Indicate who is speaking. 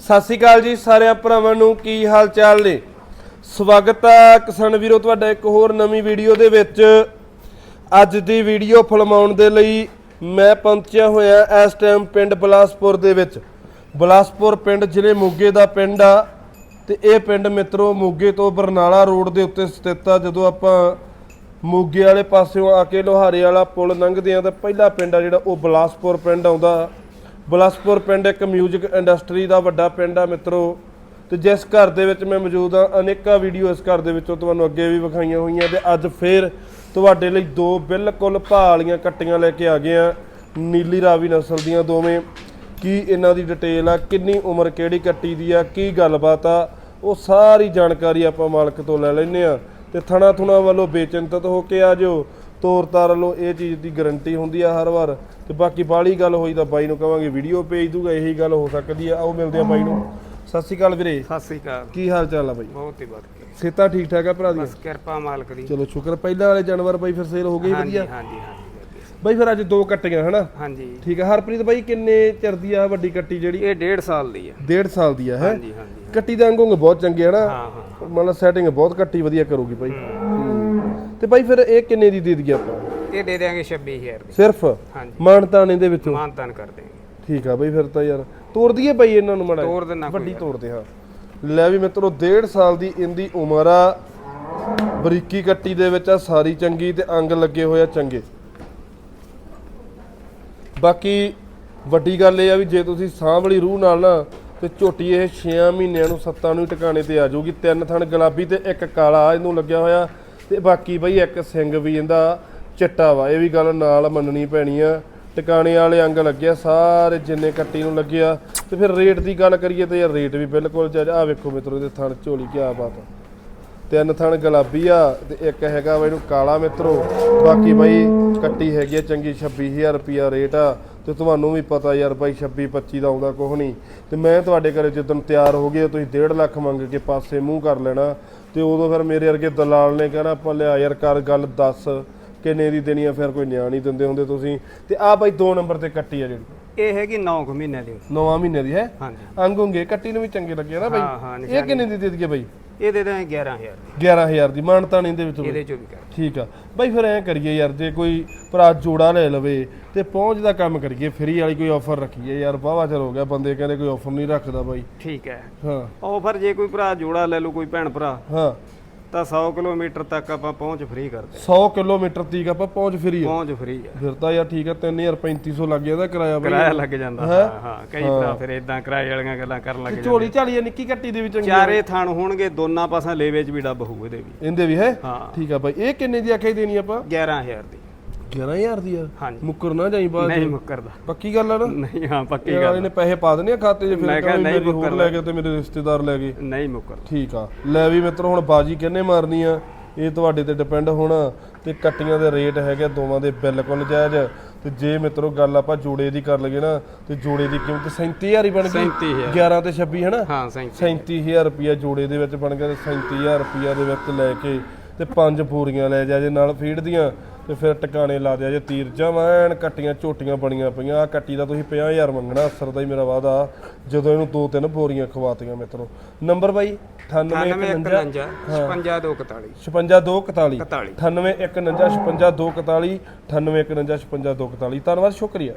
Speaker 1: ਸਤਿ ਸ਼੍ਰੀ ਅਕਾਲ ਜੀ ਸਾਰਿਆਂ ਭਰਾਵਾਂ ਨੂੰ, ਕੀ ਹਾਲ ਚਾਲ ਨੇ? ਸਵਾਗਤ ਹੈ ਕਿਸਾਨ ਵੀਰੋ, ਤੁਹਾਡਾ ਇੱਕ ਹੋਰ ਨਵੀਂ ਵੀਡੀਓ ਦੇ ਵਿੱਚ। ਅੱਜ ਦੀ ਵੀਡੀਓ ਫਲਮਾਉਣ ਦੇ ਲਈ ਮੈਂ ਪਹੁੰਚਿਆ ਹੋਇਆ ਇਸ ਟਾਈਮ ਪਿੰਡ ਬਲਾਸਪੁਰ ਦੇ ਵਿੱਚ। ਬਲਾਸਪੁਰ ਪਿੰਡ ਜ਼ਿਲ੍ਹੇ ਮੋਗੇ ਦਾ ਪਿੰਡ ਆ ਤੇ ਇਹ ਪਿੰਡ ਮਿੱਤਰੋ, ਮੋਗੇ ਤੋਂ ਬਰਨਾਲਾ ਰੋਡ ਦੇ ਉੱਤੇ ਸਥਿਤ ਆ। ਜਦੋਂ ਆਪਾਂ ਮੋਗੇ ਵਾਲੇ ਪਾਸਿਓਂ ਆ ਕੇ ਲੋਹਾਰੇ ਵਾਲਾ ਪੁਲ ਲੰਘਦੇ ਆ ਤਾਂ ਪਹਿਲਾ ਪਿੰਡ ਆ ਜਿਹੜਾ, ਉਹ ਬਲਾਸਪੁਰ ਪਿੰਡ ਆਉਂਦਾ। ਬਲਾਸਪੁਰ ਪਿੰਡ ਇੱਕ 뮤직 ਇੰਡਸਟਰੀ ਦਾ ਵੱਡਾ ਪਿੰਡ ਆ ਮਿੱਤਰੋ। ਤੇ ਜਿਸ ਘਰ ਦੇ ਵਿੱਚ ਮੈਂ ਮੌਜੂਦ ਆ ਅਨੇਕਾਂ ਵੀਡੀਓ ਇਸ ਘਰ ਦੇ ਵਿੱਚੋਂ ਤੁਹਾਨੂੰ ਅੱਗੇ ਵੀ ਵਿਖਾਈਆਂ ਹੋਈਆਂ ਤੇ ਅੱਜ ਫੇਰ ਤੁਹਾਡੇ ਲਈ ਦੋ ਬਿਲਕੁਲ ਭਾਲੀਆਂ ਕੱਟੀਆਂ ਲੈ ਕੇ ਆ ਗਏ ਆ ਨੀਲੀ ਰਾਵੀ ਨਸਲ ਦੀਆਂ ਦੋਵੇਂ। ਕੀ ਇਹਨਾਂ ਦੀ ਡਿਟੇਲ ਆ, ਕਿੰਨੀ ਉਮਰ, ਕਿਹੜੀ ਕੱਟੀ ਦੀ ਆ, ਕੀ ਗੱਲਬਾਤ ਆ, ਉਹ ਸਾਰੀ ਜਾਣਕਾਰੀ ਆਪਾਂ ਮਾਲਕ ਤੋਂ ਲੈ ਲੈਨੇ ਆ ਤੇ ਥਣਾ ਥੁਣਾ ਵੱਲੋਂ ਬੇਚਿੰਤਤ ਹੋ ਕੇ ਆ ਜਾਓ। ਤੋਰ ਤਾਰ ਵੱਲੋਂ ਇਹ ਚੀਜ਼ ਦੀ ਗਾਰੰਟੀ ਹੁੰਦੀ ਆ ਹਰ ਵਾਰ। ਤੇ ਬਾਕੀ ਬਾਲੀ ਗੱਲ ਹੋਈ ਤਾਂ ਬਾਈ ਨੂੰ ਕਵਾਂਗੇ ਵੀਡੀਓ ਭੇਜ ਦੂਗਾ ਇਹੀ ਗੱਲ ਹੋ ਸਕਦੀ ਆ। ਆਓ ਮਿਲਦੇ ਆ ਬਾਈ ਨੂੰ। ਸਤਿ ਸ਼੍ਰੀ ਅਕਾਲ ਵੀਰੇ।
Speaker 2: ਸਤਿ ਸ੍ਰੀ ਅਕਾਲ।
Speaker 1: ਕੀ ਹਾਲ ਚਾਲ ਆ ਬਾਈ?
Speaker 2: ਬਹੁਤ ਹੀ ਵਧੀਆ।
Speaker 1: ਸਿਹਤਾਂ ਠੀਕ ਠਾਕ ਆ ਭਰਾ ਦੀ
Speaker 2: ਬਸ ਕਿਰਪਾ ਮਾਲਕ ਦੀ।
Speaker 1: ਚਲੋ ਸ਼ੁਕਰ ਪਹਿਲਾਂ ਵਾਲੇ ਜਾਨਵਰ ਬਾਈ ਫਿਰ ਸੇਲ ਹੋ
Speaker 2: ਹਾਂਜੀ
Speaker 1: ਵਧੀਆ।
Speaker 2: ਹਾਂਜੀ ਹਾਂਜੀ।
Speaker 1: ਬਾਈ ਫਿਰ ਅੱਜ ਦੋ ਕੱਟੀਆਂ ਹਨਾ?
Speaker 2: ਹਾਂਜੀ।
Speaker 1: ਠੀਕ ਆ ਹਰਪ੍ਰੀਤ ਬਾਈ ਕਿੰਨੇ ਚਿਰ ਦੀ ਆ ਵੱਡੀ ਕੱਟੀ ਜਿਹੜੀ?
Speaker 2: ਇਹ 1.5 ਸਾਲ ਦੀ ਹੈ
Speaker 1: 1.5 ਸਾਲ ਦੀ ਆ ਹੈ?
Speaker 2: ਹਾਂਜੀ ਹਾਂਜੀ
Speaker 1: ਕੱਟੀ ਦੇ ਅੰਗੋਂ ਬਹੁਤ ਚੰਗੇ ਆ ਨਾ।
Speaker 2: ਹਾਂ ਹਾਂ।
Speaker 1: ਮਤਲਬ ਸੈਟਿੰਗ ਬਹੁਤ ਕੱਟੀ ਵਧੀਆ ਕਰੂਗੀ ਬਾਈ। ਤੇ ਬਾਈ ਫਿਰ ਇਹ ਕਿੰਨੇ ਦੀ ਦੇ ਦਈਏ ਆਪਾਂ?
Speaker 2: ਇਹ ਦੇ ਦਿਆਂਗੇ 26000 ਦੀ।
Speaker 1: ਸਿਰਫ?
Speaker 2: ਹਾਂਜੀ।
Speaker 1: ਮਾਨਤਾਣੇ ਦੇ ਵਿੱਚੋਂ?
Speaker 2: ਮਾਨ ਤਾਨ ਕਰ ਦੇਂਗੇ
Speaker 1: ਠੀਕ ਆ ਬਾਈ ਫਿਰ ਤਾਂ ਯਾਰ ਤੋੜ ਦਈਏ ਬਾਈ ਇਹਨਾਂ ਨੂੰ ਮੜਾ
Speaker 2: ਤੋੜ ਦੇਣਾ
Speaker 1: ਵੱਡੀ ਤੋੜਦੇ ਹਾਂ। ਲੈ ਵੀ ਮਿੱਤਰੋ 1.5 ਸਾਲ ਦੀ ਇਹਦੀ ਉਮਰ ਆ। ਬਰੀਕੀ ਕੱਟੀ ਦੇ ਵਿੱਚ ਆ ਸਾਰੀ ਚੰਗੀ ਤੇ ਅੰਗ ਲੱਗੇ ਹੋਏ ਆ ਚੰਗੇ। ਬਾਕੀ ਵੱਡੀ ਗੱਲ ਇਹ ਆ ਵੀ ਜੇ ਤੁਸੀਂ ਸਾਂਭ ਵਾਲੀ ਰੂਹ ਨਾਲ ਨਾ ਤੇ ਝੋਟੀ ਇਹ 6 ਮਹੀਨਿਆਂ ਨੂੰ 7 ਨੂੰ ਟਿਕਾਣੇ ਤੇ ਆ ਜਾਊਗੀ। ਤਿੰਨ ਥਣ ਗੁਲਾਬੀ ਤੇ ਇੱਕ ਕਾਲਾ ਇਹਨੂੰ ਲੱਗਿਆ ਹੋਇਆ। ਤੇ ਬਾਕੀ ਬਈ ਇੱਕ ਸਿੰਘ ਵੀ ਇਹਦਾ ਚਿੱਟਾ ਵਾ, ਇਹ ਵੀ ਗੱਲ ਨਾਲ ਮੰਨਣੀ ਪੈਣੀ ਆ। ਟਿਕਾਣੇ ਵਾਲੇ ਅੰਗ ਲੱਗਿਆ ਸਾਰੇ ਜਿੰਨੇ ਕੱਟੀ ਨੂੰ ਲੱਗਿਆ ਤੇ ਫਿਰ ਰੇਟ ਦੀ ਗੱਲ ਕਰੀਏ ਤੇ ਯਾਰ ਰੇਟ ਵੀ ਬਿਲਕੁਲ ਜਾਇਜ਼ ਆ ਵੇਖੋ ਮਿੱਤਰੋ, ਇਹਦੇ ਥਣ ਝੋਲੀ ਕੀ ਬਾਤ ਆ। ਤਿੰਨ ਥਣ ਗੁਲਾਬੀ ਆ ਤੇ ਇੱਕ ਹੈਗਾ ਵਾ ਇਹਨੂੰ ਕਾਲਾ ਮਿੱਤਰੋ। ਬਾਕੀ ਬਾਈ ਕੱਟੀ ਹੈਗੀ ਆ ਚੰਗੀ 26000 ਰੁਪਿਆ ਰੇਟ ਆ। ਤੇ ਤੁਹਾਨੂੰ ਵੀ ਪਤਾ ਯਾਰ ਬਾਈ 26 25 ਦਾ ਆਉਂਦਾ ਕੁਛ ਨਹੀਂ। ਤੇ ਮੈਂ ਤੁਹਾਡੇ ਘਰੇ ਜਦੋਂ ਤਿਆਰ ਹੋ ਗਏ ਤੁਸੀਂ 1.5 ਲੱਖ ਮੰਗ ਕੇ ਪਾਸੇ ਮੂੰਹ ਕਰ ਲੈਣਾ। ਤੇ ਉਦੋਂ ਫਿਰ ਮੇਰੇ ਵਰਗੇ ਦਲਾਲ ਨੇ ਕਹਿਣਾ ਆਪਾਂ ਲਿਆ ਯਾਰ ਕਰ ਗੱਲ ਦੱਸ ਕਿੰਨੇ ਦੀ ਦੇਣੀ ਆ ਫਿਰ ਕੋਈ ਨਿਆਂ ਨਹੀਂ ਦਿੰਦੇ ਹੁੰਦੇ ਤੁਸੀਂ। ਤੇ ਆ ਬਾਈ 2 ਨੰਬਰ ਤੇ ਕੱਟੀ ਆ ਜਿਹੜੀ।
Speaker 2: ਇਹ ਹੈਗੀ 9 ਮਹੀਨੇ ਦੀ।
Speaker 1: 9 ਮਹੀਨੇ ਦੀ ਹੈ?
Speaker 2: ਹਾਂਜੀ।
Speaker 1: ਅੰਗੂਗੇ ਕੱਟੀ ਨੂੰ ਵੀ ਚੰਗੇ ਲੱਗੇ ਨਾ ਬਾਈ। ਇਹ ਕਿੰਨੇ ਦੀ ਦੇ ਦਈਏ ਬਾਈ?
Speaker 2: ਇਹ ਦੇ ਦਿਆਂਗੇ 11000 ਦੀ।
Speaker 1: 11000 ਦੀ ਮਾਨਤਾ ਨਹੀਂ ਦੇ ਵਿੱਚ।
Speaker 2: ਇਹਦੇ ਚੋਂ ਵੀ ਕਰ।
Speaker 1: ਠੀਕ ਆ। ਬਾਈ ਫਿਰ ਐਂ ਕਰੀਏ ਯਾਰ ਜੇ ਕੋਈ ਭਰਾ ਜੋੜਾ ਲੈ ਲਵੇ ਤੇ ਪਹੁੰਚ ਦਾ ਕੰਮ ਕਰੀਏ ਫਰੀ ਵਾਲੀ ਕੋਈ ਆਫਰ ਰੱਖੀਏ। ਯਾਰ ਵਾਹਵਾ ਚਿਰ ਹੋ ਗਿਆ ਬੰਦੇ ਕਹਿੰਦੇ ਕੋਈ ਆਫਰ ਨਹੀਂ ਰੱਖਦਾ ਬਾਈ।
Speaker 2: ਠੀਕ ਹੈ।
Speaker 1: ਹਾਂ।
Speaker 2: ਆਫਰ ਜੇ ਕੋਈ ਭਰਾ ਜੋੜਾ ਲੈ ਲਓ ਕੋਈ ਭੈਣ ਭਰਾ
Speaker 1: ਹਾਂ।
Speaker 2: ਤਾਂ 100 ਕਿਲੋਮੀਟਰ ਤੱਕ ਆਪਾਂ ਪਹੁੰਚ ਫ੍ਰੀ ਕਰਦੇ
Speaker 1: 100 ਕਿਲੋਮੀਟਰ ਤੀਕ ਆਪਾਂ ਪਹੁੰਚ ਫਰੀ ਆ।
Speaker 2: ਪਹੁੰਚ ਫ੍ਰੀ ਹੈ
Speaker 1: ਫਿਰ ਤਾਂ ਯਾਰ ਠੀਕ ਆ 3350 ਲੱਗ ਜਾਂਦਾ ਕਿਰਾਇਆ ਬਾਈ।
Speaker 2: ਕਿਰਾਇਆ ਲੱਗ ਜਾਂਦਾ ਹਾਂ? ਹਾਂ ਕਈ ਭਰਾ ਫਿਰ ਇਦਾਂ ਕਿਰਾਏ ਵਾਲੀਆਂ ਗੱਲਾਂ ਕਰਨ ਲੱਗ ਜਾਂਦੇ।
Speaker 1: ਝੋਲੀ ਝਾਲੀ ਆ ਨਿੱਕੀ ਕੱਟੀ ਦੇ ਵਿੱਚ ਚੰਗੀ
Speaker 2: ਚਾਰੇ ਥਣ ਹੋਣਗੇ ਦੋਨਾਂ ਪਾਸਾਂ ਲੇਵੇ ਚ ਵੀ ਡੱਬ ਹੋਊ ਇਹਦੇ ਵੀ।
Speaker 1: ਇਹਦੇ ਵੀ ਹੈ?
Speaker 2: ਹਾਂ।
Speaker 1: ਠੀਕ ਆ ਬਾਈ। ਇਹ ਕਿੰਨੇ ਦੀ ਆਖਿਆ ਦੇਣੀ ਆਪਾਂ?
Speaker 2: 11000 ਦੀ।
Speaker 1: 11000 ਦੀ ਆ।
Speaker 2: ਹਾਂਜੀ।
Speaker 1: ਮੁੱਕਰ ਨਾ ਜਾਈ ਬਾਅਦ
Speaker 2: ਨਹੀਂ ਮੁੱਕਰਦਾ।
Speaker 1: ਪੱਕੀ ਗੱਲ ਆ ਨਾ?
Speaker 2: ਨਹੀਂ ਹਾਂ ਪੱਕੀ
Speaker 1: ਯਾਰ
Speaker 2: ਗੱਲ
Speaker 1: ਇਹਨੇ ਪੈਸੇ ਪਾ ਦੇਣੇ ਆ ਖਾਤੇ 'ਚ ਫਿਰ
Speaker 2: ਮੈਂ ਕਿਹਾ
Speaker 1: ਕਹਿੰਦਾ
Speaker 2: ਨਹੀਂ
Speaker 1: ਮੇਰੀ ਹੋਰ
Speaker 2: ਮੁੱਕਰਦਾ।
Speaker 1: ਲੈ ਕੇ ਤੇ ਮੇਰੇ ਰਿਸ਼ਤੇਦਾਰ ਲੈ ਗਏ।
Speaker 2: ਨਹੀਂ ਮੁੱਕਰਦਾ।
Speaker 1: ਠੀਕ ਆ। ਲੈ ਵੀ ਮਿੱਤਰ ਹੁਣ ਬਾਜੀ ਕਿੰਨੇ ਮਾਰਨੀ ਆ? ਇਹ ਤੁਹਾਡੇ ਤੇ ਡਿਪੈਂਡ ਹੋਣਾ ਤੇ ਕੱਟੀਆਂ ਦੇ ਰੇਟ ਹੈਗੇ ਦੋਵਾਂ ਦੇ ਬਿਲਕੁਲ ਜਾਇਜ਼। ਤੇ ਜੇ ਮਿੱਤਰੋ ਗੱਲ ਆਪਾਂ ਜੋੜੇ ਦੀ ਕਰ ਲਈਏ ਨਾ ਤੇ ਜੋੜੇ ਦੀ ਕੀਮਤ 37000 ਹੀ ਬਣ ਗਈ।
Speaker 2: 37000
Speaker 1: 11 ਤੇ 26 ਹੈ ਨਾ
Speaker 2: ਹਾਂ ਸਹੀ
Speaker 1: 37000 ਰੁਪਿਆ ਜੋੜੇ ਦੇ ਵਿੱਚ ਬਣ ਗਿਆ ਤੇ 37000 ਰੁਪਿਆ ਦੇ ਵਿੱਚ ਲੈ ਕੇ ਤੇ ਪੰਜ ਪੂਰੀਆਂ ਲੈ ਜਾ ਜੇ ਨਾਲ ਫੀਡ ਦੀਆਂ। ਤੇ ਫਿਰ ਟਿਕਾਣੇ ਲਾ ਦਿਆ ਜੇ ਤੀਰ ਜਮੈਨ ਕੱਟੀਆਂ ਝੋਟੀਆਂ ਬਣੀਆਂ ਪਈਆਂ। ਆ ਕੱਟੀ ਦਾ ਤੁਸੀਂ 50000 ਮੰਗਣਾ ਅਸਰ ਦਾ ਹੀ ਮੇਰਾ ਵਾਦਾ ਜਦੋਂ ਇਹਨੂੰ ਦੋ ਤਿੰਨ ਬੋਰੀਆਂ ਖਵਾਤੀਆਂ ਮਿੱਤਰੋ। ਨੰਬਰ ਬਾਈ 9851
Speaker 2: 9851 5241
Speaker 1: 56241
Speaker 2: 41
Speaker 1: 9851 56241 9851 56241 ਧੰਨਵਾਦ ਸ਼ੁਕਰੀਆ।